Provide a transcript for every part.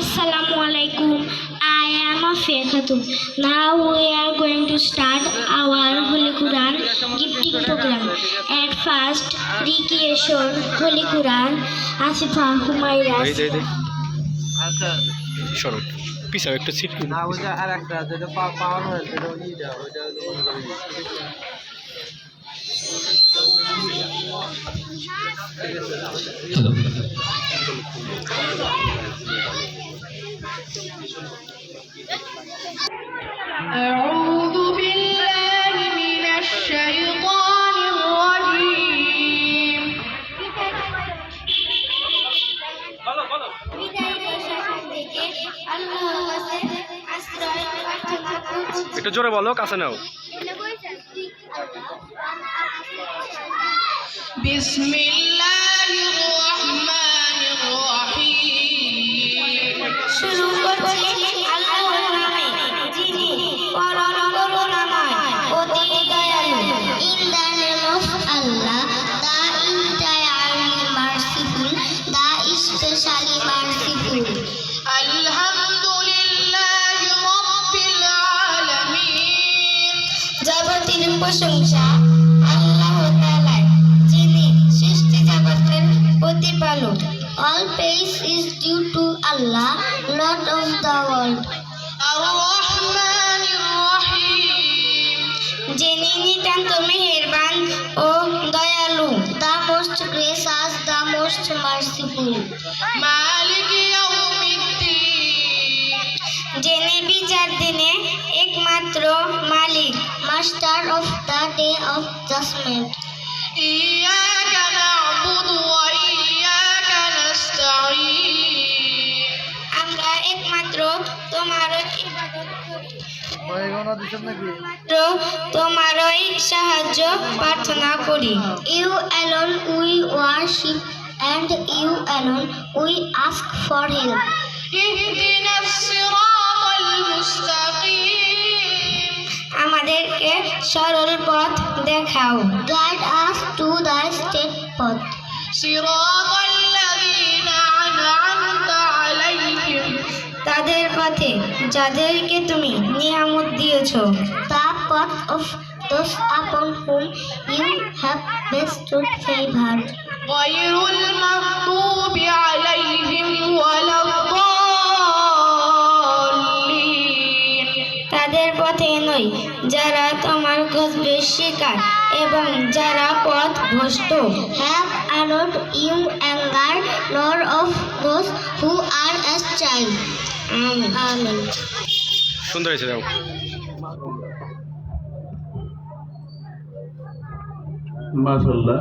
Assalamu alaikum. I am Afia Khatun. Now we are going to start our Holy Quran gifting program. At first, recreation Holy Quran Asifa Humaira. আচ্ছা সরো পিছাও একটু seat না ওইটা আর একটা যেটা পাওয়ার হয়েছে ওটা মনে أعوذ بالله من الشيطان الرجيم একটু জোরে বলো কাছে নাও بسم الله الرحمن الرحيم প্রশংসা আল্লাহ তালার যিনি সৃষ্টি জগতের প্রতিপালক। All praise is due to Allah, Lord of the world. যিনি নিতান্ত মেহেরবান ও দয়ালু the most gracious the most merciful যিনি বিচার দিনে একমাত্র master of the day of judgement إياك نعبد وإياك نستعين আমরা একমাত্র তোমারই ইবাদত করি ওইগুলো দিচ্ছেন নাকি মাত্র তোমারই সাহায্য প্রার্থনা করি you alone we worship and you alone we ask for help দেখাও guide us to the straight পথ صراط الذين أنعمت عليهم তাদের পথে যাদেরকে তুমি নিয়ামত দিয়েছ দ্য পথ of those upon whom you have bestowed favour غير তাদের পথে নয় যারা তোমার গজবে শিকার এবং যারা পথ ভ্রষ্ট। Have allowed you anger nor of those who are as child আমিন সুন্দর হয়েছে যাও। মাশাল্লাহ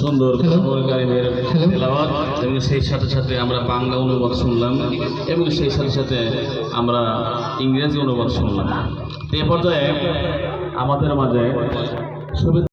সুন্দর কারিমের তেলাওয়াত এবং সেই সাথে সাথে আমরা বাংলা অনুবাদ শুনলাম এবং সেই সাথে সাথে আমরা ইংরেজি অনুবাদ শুনলাম। এ পর্যায়ে আমাদের মাঝে শুভেচ্ছা